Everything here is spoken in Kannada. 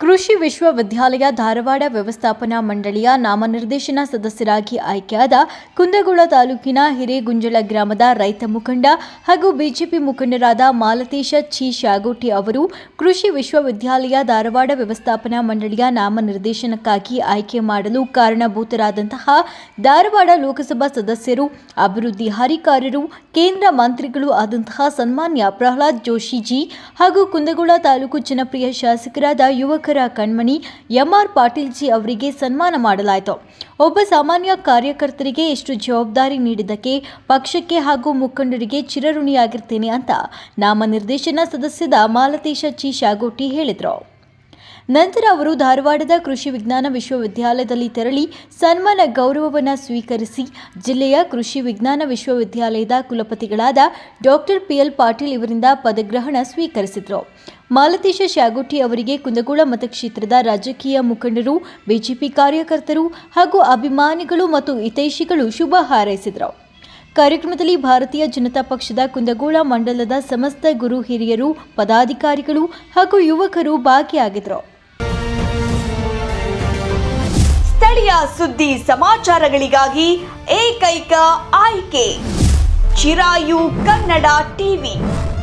ಕೃಷಿ ವಿಶ್ವವಿದ್ಯಾಲಯ ಧಾರವಾಡ ವ್ಯವಸ್ಥಾಪನಾ ಮಂಡಳಿಯ ನಾಮನಿರ್ದೇಶನ ಸದಸ್ಯರಾಗಿ ಆಯ್ಕೆಯಾದ ಕುಂದಗೋಳ ತಾಲೂಕಿನ ಹಿರೇಗುಂಜಳ ಗ್ರಾಮದ ರೈತ ಮುಖಂಡ ಹಾಗೂ ಬಿಜೆಪಿ ಮುಖಂಡರಾದ ಮಾಲತೇಶ ಛಿ ಶಾಗೋಟಿ ಅವರು ಕೃಷಿ ವಿಶ್ವವಿದ್ಯಾಲಯ ಧಾರವಾಡ ವ್ಯವಸ್ಥಾಪನಾ ಮಂಡಳಿಯ ನಾಮನಿರ್ದೇಶನಕ್ಕಾಗಿ ಆಯ್ಕೆ ಮಾಡಲು ಕಾರಣಭೂತರಾದಂತಹ ಧಾರವಾಡ ಲೋಕಸಭಾ ಸದಸ್ಯರು, ಅಭಿವೃದ್ಧಿ ಹರಿಕಾರರು ಕೇಂದ್ರ ಮಂತ್ರಿಗಳು ಆದಂತಹ ಸನ್ಮಾನ್ಯ ಪ್ರಹ್ಲಾದ್ ಜೋಶಿಜಿ ಹಾಗೂ ಕುಂದಗೋಳ ತಾಲೂಕು ಜನಪ್ರಿಯ ಶಾಸಕರಾದ ಯುವಕರ ಕಣ್ಮಣಿ ಎಂಆರ್ ಪಾಟೀಲ್ಜಿ ಅವರಿಗೆ ಸನ್ಮಾನ ಮಾಡಲಾಯಿತು. ಒಬ್ಬ ಸಾಮಾನ್ಯ ಕಾರ್ಯಕರ್ತರಿಗೆ ಎಷ್ಟು ಜವಾಬ್ದಾರಿ ನೀಡಿದ್ದಕ್ಕೆ ಪಕ್ಷಕ್ಕೆ ಹಾಗೂ ಮುಖಂಡರಿಗೆ ಚಿರಋಣಿಯಾಗಿರ್ತೇನೆ ಅಂತ ನಾಮನಿರ್ದೇಶನ ಸದಸ್ಯದ ಮಾಲತೇಶ ಚಿ ಶಾಗೋಟಿ ಹೇಳಿದರು. ನಂತರ ಅವರು ಧಾರವಾಡದ ಕೃಷಿ ವಿಜ್ಞಾನ ವಿಶ್ವವಿದ್ಯಾಲಯದಲ್ಲಿ ತೆರಳಿ ಸನ್ಮಾನ ಗೌರವವನ್ನು ಸ್ವೀಕರಿಸಿ ಜಿಲ್ಲೆಯ ಕೃಷಿ ವಿಜ್ಞಾನ ವಿಶ್ವವಿದ್ಯಾಲಯದ ಕುಲಪತಿಗಳಾದ ಡಾಕ್ಟರ್ ಪಿಎಲ್ ಪಾಟೀಲ್ ಇವರಿಂದ ಪದಗ್ರಹಣ ಸ್ವೀಕರಿಸಿದರು. ಮಾಲತೇಶ ಶ್ಯಾಗುಟ್ಟಿ ಅವರಿಗೆ ಕುಂದಗೋಳ ಮತಕ್ಷೇತ್ರದ ರಾಜಕೀಯ ಮುಖಂಡರು, ಬಿಜೆಪಿ ಕಾರ್ಯಕರ್ತರು ಹಾಗೂ ಅಭಿಮಾನಿಗಳು ಮತ್ತು ಹಿತೈಷಿಗಳು ಶುಭ ಹಾರೈಸಿದರು. ಕಾರ್ಯಕ್ರಮದಲ್ಲಿ ಭಾರತೀಯ ಜನತಾ ಪಕ್ಷದ ಕುಂದಗೋಳ ಮಂಡಲದ ಸಮಸ್ತ ಗುರು ಹಿರಿಯರು, ಪದಾಧಿಕಾರಿಗಳು ಹಾಗೂ ಯುವಕರು ಭಾಗಿಯಾಗಿದ್ದರು. ಸ್ಥಳೀಯ ಸುದ್ದಿ ಸಮಾಚಾರಗಳಿಗಾಗಿ ಏಕೈಕ ಆಯ್ಕೆ, ಚಿರಾಯು ಕನ್ನಡ ಟಿವಿ.